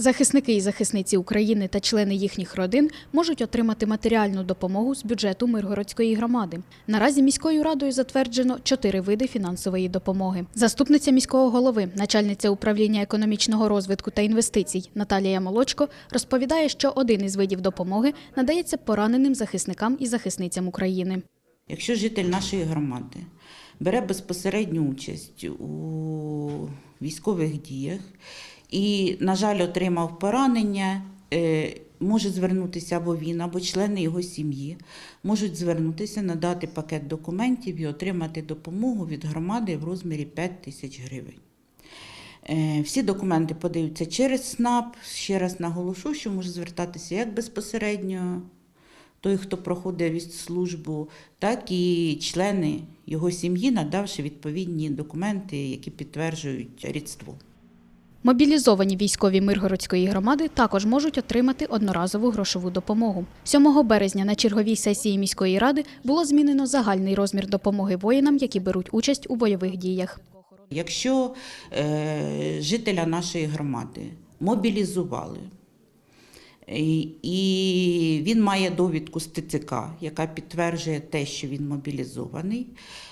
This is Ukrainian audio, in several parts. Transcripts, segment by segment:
Захисники і захисниці України та члени їхніх родин можуть отримати матеріальну допомогу з бюджету Миргородської громади. Наразі міською радою затверджено чотири види фінансової допомоги. Заступниця міського голови, начальниця управління економічного розвитку та інвестицій Наталія Молочко розповідає, що один із видів допомоги надається пораненим захисникам і захисницям України. Якщо житель нашої громади бере безпосередню участь у військових діях і, на жаль, отримав поранення, е, може звернутися або він, або члени його сім'ї, можуть звернутися, надати пакет документів і отримати допомогу від громади в розмірі 5 тисяч гривень. Е, Всі документи подаються через СНАП. Ще раз наголошу, що може звертатися як безпосередньо той, хто проходить від службу, так і члени його сім'ї, надавши відповідні документи, які підтверджують рідство. Мобілізовані військові Миргородської громади також можуть отримати одноразову грошову допомогу. 7 березня на черговій сесії міської ради було змінено загальний розмір допомоги воїнам, які беруть участь у бойових діях. Якщо е, жителя нашої громади мобілізували, і, він має довідку з ТЦК, яка підтверджує те, що він мобілізований,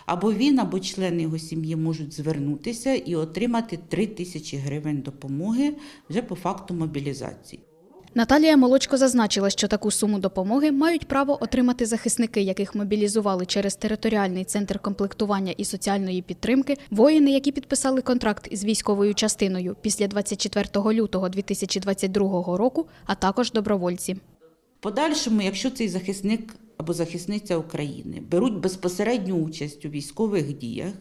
або він, або члени його сім'ї можуть звернутися і отримати 3 тисячі гривень допомоги вже по факту мобілізації. Наталія Молочко зазначила, що таку суму допомоги мають право отримати захисники, яких мобілізували через територіальний центр комплектування і соціальної підтримки, воїни, які підписали контракт із військовою частиною після 24 лютого 2022 року, а також добровольці. Подальшому, якщо цей захисник або захисниця України беруть безпосередню участь у військових діях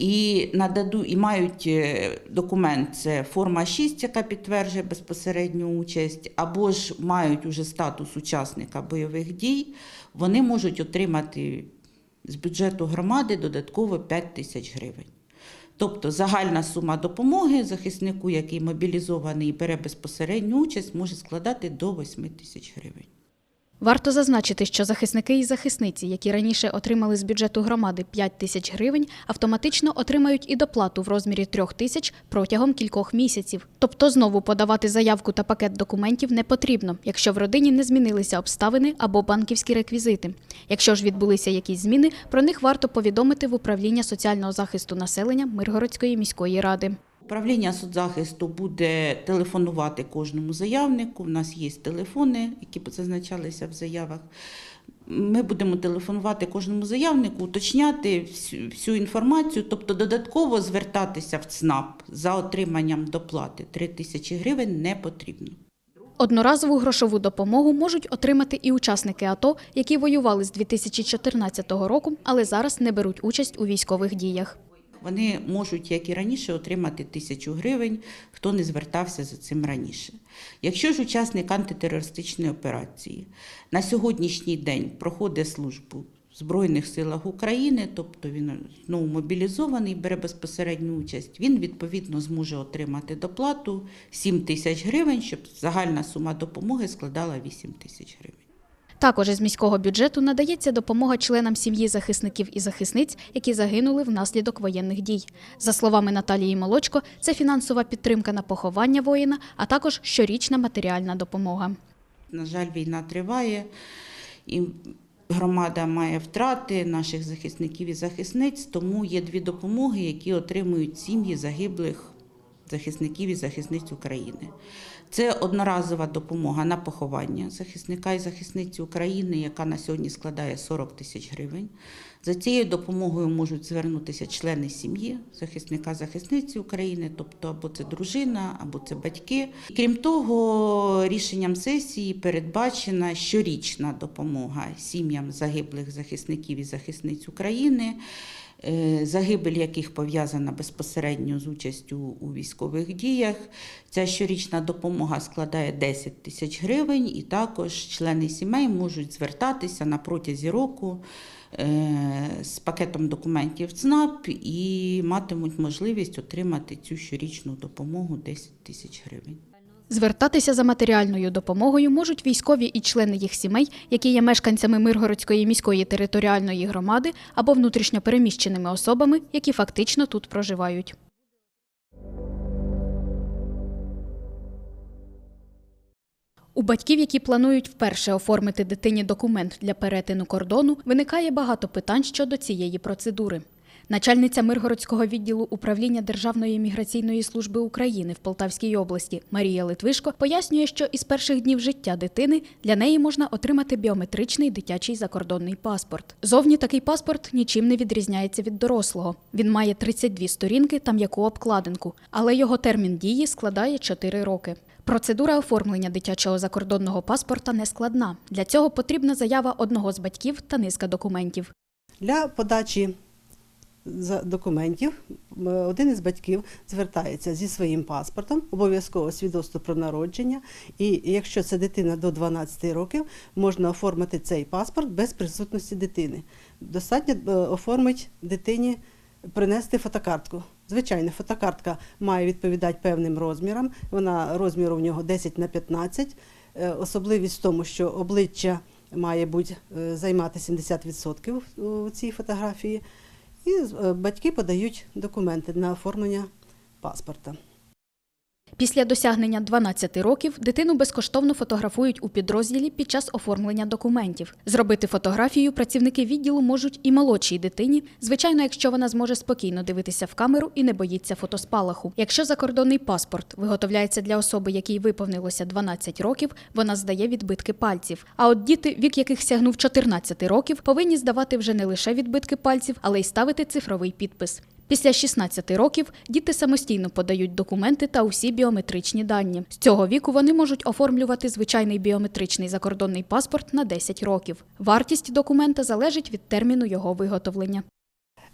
і нададу, і мають е, документ, це форма 6, яка підтверджує безпосередню участь, або ж мають уже статус учасника бойових дій, вони можуть отримати з бюджету громади додатково 5 тисяч гривень. Тобто загальна сума допомоги захиснику, який мобілізований і бере безпосередню участь, може складати до 8 тисяч гривень. Варто зазначити, що захисники і захисниці, які раніше отримали з бюджету громади 5 тисяч гривень, автоматично отримають і доплату в розмірі 3 тисяч протягом кількох місяців. Тобто знову подавати заявку та пакет документів не потрібно, якщо в родині не змінилися обставини або банківські реквізити. Якщо ж відбулися якісь зміни, про них варто повідомити в управління соціального захисту населення Миргородської міської ради. Управління соцзахисту буде телефонувати кожному заявнику. У нас є телефони, які зазначалися в заявах. Ми будемо телефонувати кожному заявнику, уточняти всю, інформацію, тобто додатково звертатися в ЦНАП за отриманням доплати 3 тисячі гривень не потрібно. Одноразову грошову допомогу можуть отримати і учасники АТО, які воювали з 2014 року, але зараз не беруть участь у військових діях. Вони можуть, як і раніше, отримати тисячу гривень, хто не звертався за цим раніше. Якщо ж учасник антитерористичної операції на сьогоднішній день проходить службу в Збройних силах України, тобто він знову мобілізований, бере безпосередню участь, він відповідно зможе отримати доплату 7 тисяч гривень, щоб загальна сума допомоги складала 8 тисяч гривень. Також із міського бюджету надається допомога членам сім'ї захисників і захисниць, які загинули внаслідок воєнних дій. За словами Наталії Молочко, це фінансова підтримка на поховання воїна, а також щорічна матеріальна допомога. На жаль, війна триває, і громада має втрати наших захисників і захисниць, тому є дві допомоги, які отримують сім'ї загиблих захисників і захисниць України. Це одноразова допомога на поховання захисника і захисниці України, яка на сьогодні складає 40 тисяч гривень. За цією допомогою можуть звернутися члени сім'ї захисника захисниці України, тобто або це дружина, або це батьки. Крім того, рішенням сесії передбачена щорічна допомога сім'ям загиблих захисників і захисниць України. Е, загибель яких пов'язана безпосередньо з участю у військових діях. Ця щорічна допомога складає 10 тисяч гривень, і також члени сімей можуть звертатися на протязі року е, з пакетом документів ЦНАП і матимуть можливість отримати цю щорічну допомогу 10 тисяч гривень. Звертатися за матеріальною допомогою можуть військові і члени їх сімей, які є мешканцями Миргородської міської територіальної громади або внутрішньо переміщеними особами, які фактично тут проживають. У батьків, які планують вперше оформити дитині документ для перетину кордону, виникає багато питань щодо цієї процедури. Начальниця Миргородського відділу управління Державної міграційної служби України в Полтавській області Марія Литвишко пояснює, що із перших днів життя дитини для неї можна отримати біометричний дитячий закордонний паспорт. Зовні такий паспорт нічим не відрізняється від дорослого. Він має 32 сторінки та м'яку обкладинку, але його термін дії складає 4 роки. Процедура оформлення дитячого закордонного паспорта не складна. Для цього потрібна заява одного з батьків та низка документів. Для подачі документів один із батьків звертається зі своїм паспортом, обов'язково свідоцтво про народження. І якщо це дитина до 12 років, можна оформити цей паспорт без присутності дитини. Достатньо е, оформити дитині. Принести фотокартку. Звичайно, фотокартка має відповідати певним розмірам. Вона розміру в нього 10 на 15. Е, Особливість в тому, що обличчя має бути е, займати 70% у цій фотографії. І е, батьки подають документи на оформлення паспорта. Після досягнення 12 років дитину безкоштовно фотографують у підрозділі під час оформлення документів. Зробити фотографію працівники відділу можуть і молодшій дитині, звичайно, якщо вона зможе спокійно дивитися в камеру і не боїться фотоспалаху. Якщо закордонний паспорт виготовляється для особи, якій виповнилося 12 років, вона здає відбитки пальців. А от діти, вік яких сягнув 14 років, повинні здавати вже не лише відбитки пальців, але й ставити цифровий підпис. Після 16 років діти самостійно подають документи та усі біометричні дані. З цього віку вони можуть оформлювати звичайний біометричний закордонний паспорт на 10 років. Вартість документа залежить від терміну його виготовлення.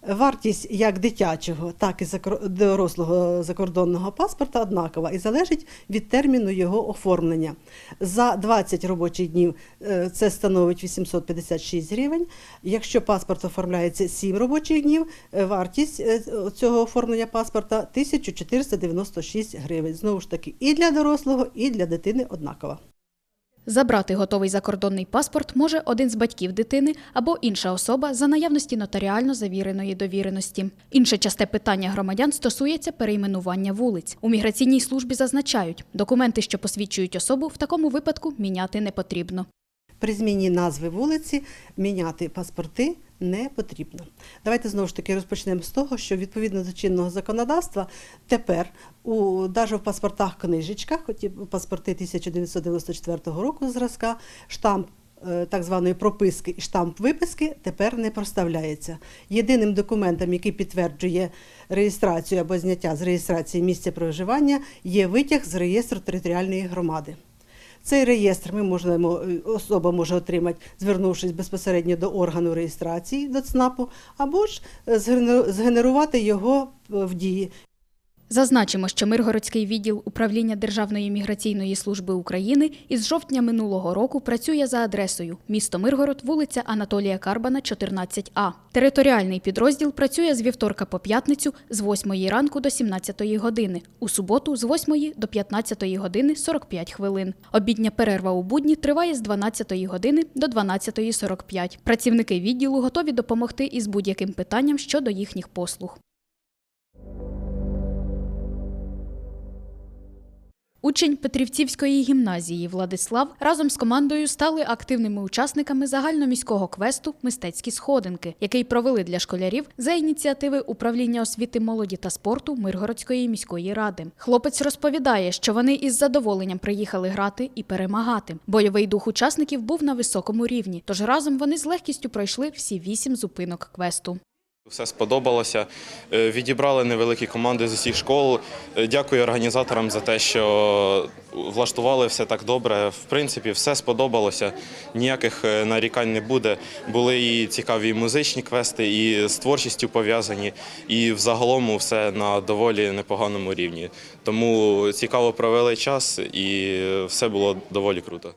Вартість як дитячого, так і дорослого закордонного паспорта однакова і залежить від терміну його оформлення. За 20 робочих днів е, це становить 856 гривень. Якщо паспорт оформляється 7 робочих днів, е, вартість е, цього оформлення паспорта 1496 гривень. Знову ж таки, і для дорослого, і для дитини однакова. Забрати готовий закордонний паспорт може один з батьків дитини або інша особа за наявності нотаріально завіреної довіреності. Інше часте питання громадян стосується перейменування вулиць. У міграційній службі зазначають, документи, що посвідчують особу, в такому випадку міняти не потрібно. При зміні назви вулиці міняти паспорти не потрібно. Давайте знову ж таки розпочнемо з того, що відповідно до чинного законодавства тепер у навіть в паспортах книжечках, хоч і паспорти 1994 року зразка, штамп. е, Так званої прописки і штамп виписки тепер не проставляється. Єдиним документом, який підтверджує реєстрацію або зняття з реєстрації місця проживання, є витяг з реєстру територіальної громади. Цей реєстр ми можемо, особа може отримати, звернувшись безпосередньо до органу реєстрації до ЦНАПу, або ж е, згенерувати його е, в дії. Зазначимо, що Миргородський відділ управління Державної міграційної служби України із жовтня минулого року працює за адресою місто Миргород, вулиця Анатолія Карбана, 14А. Територіальний підрозділ працює з вівторка по п'ятницю з 8 ранку до 17 години, у суботу з 8 до 15 години 45 хвилин. Обідня перерва у будні триває з 12 години до 12.45. Працівники відділу готові допомогти із будь-яким питанням щодо їхніх послуг. Учень Петрівцівської гімназії Владислав разом з командою стали активними учасниками загальноміського квесту Мистецькі сходинки, який провели для школярів за ініціативи управління освіти молоді та спорту Миргородської міської ради. Хлопець розповідає, що вони із задоволенням приїхали грати і перемагати. Бойовий дух учасників був на високому рівні, тож разом вони з легкістю пройшли всі вісім зупинок квесту. Все сподобалося. Е, Відібрали невеликі команди з усіх школ. Е, Дякую організаторам за те, що влаштували все так добре. В принципі, все сподобалося. Ніяких е, нарікань не буде. Були і цікаві музичні квести, і з творчістю пов'язані, і взагалом все на доволі непоганому рівні. Тому цікаво провели час, і все було доволі круто.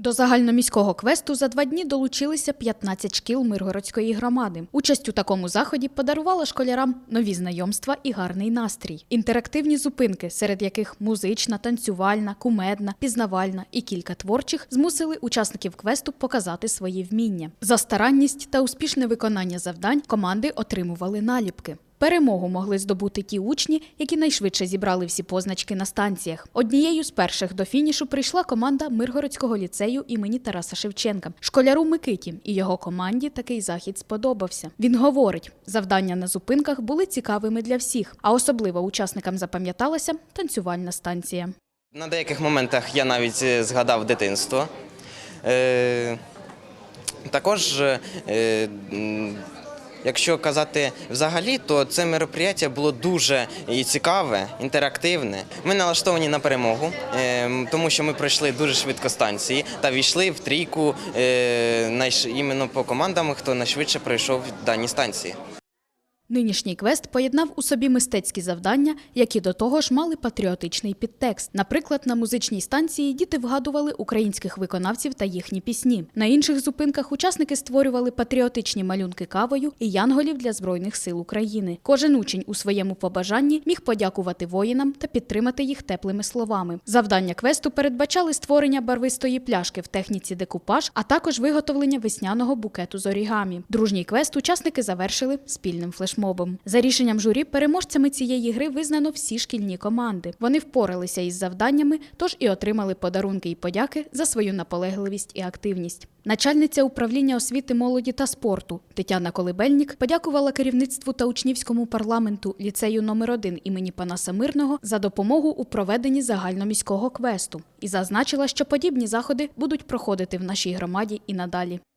До загальноміського квесту за два дні долучилися 15 шкіл Миргородської громади. Участь у такому заході подарувала школярам нові знайомства і гарний настрій. Інтерактивні зупинки, серед яких музична, танцювальна, кумедна, пізнавальна і кілька творчих, змусили учасників квесту показати свої вміння. За старанність та успішне виконання завдань команди отримували наліпки. Перемогу могли здобути ті учні, які найшвидше зібрали всі позначки на станціях. Однією з перших до фінішу прийшла команда Миргородського ліцею імені Тараса Шевченка. Школяру Микиті і його команді такий захід сподобався. Він говорить, завдання на зупинках були цікавими для всіх, а особливо учасникам запам'яталася танцювальна станція. На деяких моментах я навіть е, згадав дитинство. Е, також, е, якщо казати взагалі, то це мероприятие було дуже і цікаве, інтерактивне. Ми налаштовані на перемогу, е, тому що ми пройшли дуже швидко станції та війшли в трійку е, іменно по командам, хто найшвидше пройшов дані станції. Нинішній квест поєднав у собі мистецькі завдання, які до того ж мали патріотичний підтекст. Наприклад, на музичній станції діти вгадували українських виконавців та їхні пісні. На інших зупинках учасники створювали патріотичні малюнки кавою і янголів для збройних сил України. Кожен учень у своєму побажанні міг подякувати воїнам та підтримати їх теплими словами. Завдання квесту передбачали створення барвистої пляшки в техніці декупаж, а також виготовлення весняного букету з орігамі. Дружній квест учасники завершили спільним флешмобом. За рішенням журі, переможцями цієї гри визнано всі шкільні команди. Вони впоралися із завданнями, тож і отримали подарунки і подяки за свою наполегливість і активність. Начальниця управління освіти, молоді та спорту Тетяна Колибельнік подякувала керівництву та учнівському парламенту ліцею номер 1 імені Панаса Мирного за допомогу у проведенні загальноміського квесту і зазначила, що подібні заходи будуть проходити в нашій громаді і надалі. –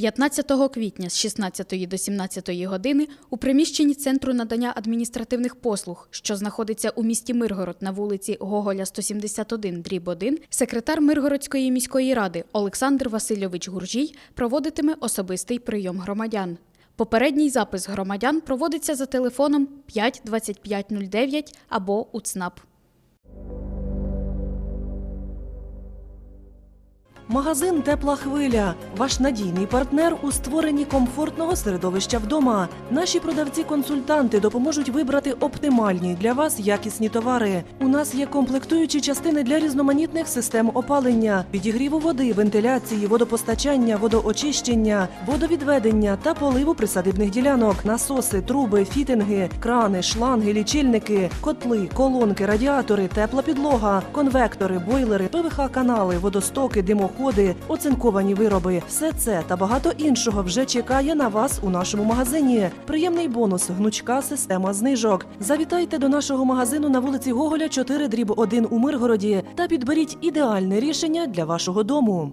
15 квітня з 16 до 17 години у приміщенні Центру надання адміністративних послуг, що знаходиться у місті Миргород на вулиці Гоголя 171, дріб 1, секретар Миргородської міської ради Олександр Васильович Гуржій проводитиме особистий прийом громадян. Попередній запис громадян проводиться за телефоном 5 2509 або у ЦНАП. Магазин Тепла хвиля ваш надійний партнер у створенні комфортного середовища вдома. Наші продавці-консультанти допоможуть вибрати оптимальні для вас якісні товари. У нас є комплектуючі частини для різноманітних систем опалення, підігріву води, вентиляції, водопостачання, водоочищення, водовідведення та поливу присадибних ділянок, насоси, труби, фітинги, крани, шланги, лічильники, котли, колонки, радіатори, тепла підлога, конвектори, бойлери, ПВХ-канали, водостоки, димоходи, оцинковані вироби. Все це та багато іншого вже чекає на вас у нашому магазині. Приємний бонус гнучка система знижок. Завітайте до нашого магазину на вулиці Гоголя 4 дріб 1 у Миргороді та підберіть ідеальне рішення для вашого дому.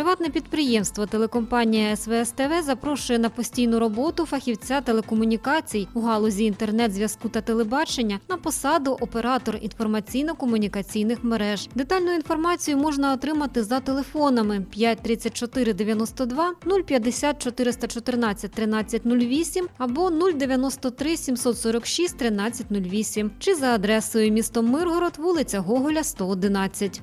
Приватне підприємство телекомпанія СВС ТВ запрошує на постійну роботу фахівця телекомунікацій у галузі інтернет-зв'язку та телебачення на посаду оператор інформаційно-комунікаційних мереж. Детальну інформацію можна отримати за телефонами 5 34 92 050 414 1308 або 093 746 1308 чи за адресою місто Миргород, вулиця Гоголя, 111.